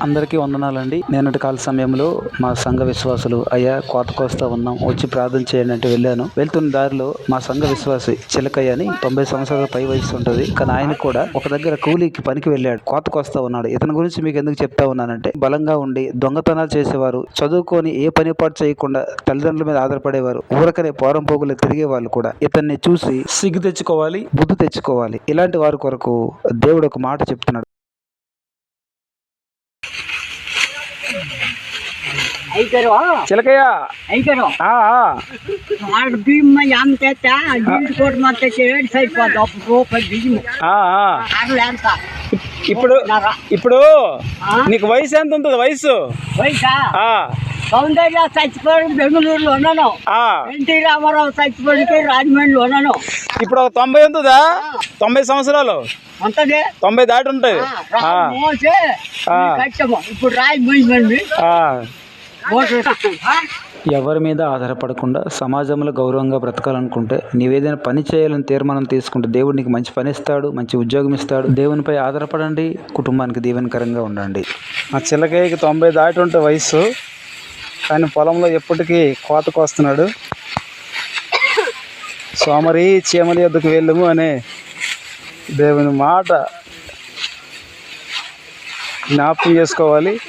అందరికీ వందనాలండి. నేనటి కాల సమయంలో మా సంఘ విశ్వాసులు అయ్యా కోత కోస్తా ఉన్నాం. వచ్చి ప్రార్థన చేయండి అంటే వెళ్ళాను. వెళ్తున్న దారిలో మా సంఘ విశ్వాసి చిలకయ్య అని తొంభై సంవత్సరాల పై వయసు ఉంటుంది. కానీ ఆయన కూడా ఒక దగ్గర కూలీకి పనికి వెళ్ళాడు. కోత కోస్తా ఉన్నాడు. ఇతని గురించి మీకు ఎందుకు చెప్తా ఉన్నానంటే బలంగా ఉండి దొంగతనాలు చేసేవారు చదువుకొని ఏ పని పాటు చేయకుండా తల్లిదండ్రుల మీద ఆధారపడేవారు ఊరకనే పోరం పోగులు తిరిగే వాళ్ళు కూడా ఇతన్ని చూసి సిగ్గు తెచ్చుకోవాలి. బుద్ధి తెచ్చుకోవాలి. ఇలాంటి వారి కొరకు దేవుడు ఒక మాట చెప్తున్నాడు. చిలకయ్య. ఇప్పుడు ఇప్పుడు నీకు వయసు ఎంత ఉంటుంది? వయసు? సౌందర్య చచ్చిపోయి బెంగళూరులో ఉన్నాను. ఎన్టీ రామారావు చచ్చిపోయి రాజమండ్రిలో ఉన్నాను. ఇప్పుడు ఒక తొంభై ఉంటుందా? తొంభై సంవత్సరాలు. తొంభై దాటి ఉంటుంది ఇప్పుడు రాజమండ్రి. ఎవరి మీద ఆధారపడకుండా సమాజంలో గౌరవంగా బ్రతకాలనుకుంటే నీవేదైనా పని చేయాలని తీర్మానం తీసుకుంటే దేవుడు నీకు మంచి పని ఇస్తాడు మంచి ఉద్యోగం ఇస్తాడు. దేవునిపై ఆధారపడండి కుటుంబానికి దీవెనకరంగా ఉండండి. ఆ చిల్లకయ్యకి తొంభై దాటి ఉంటే వయసు కానీ పొలంలో ఎప్పటికీ కోతకు వస్తున్నాడు సోమరి చీమల యొద్దకు వెళ్ళము అనే దేవుని మాట జ్ఞాపకం చేసుకోవాలి.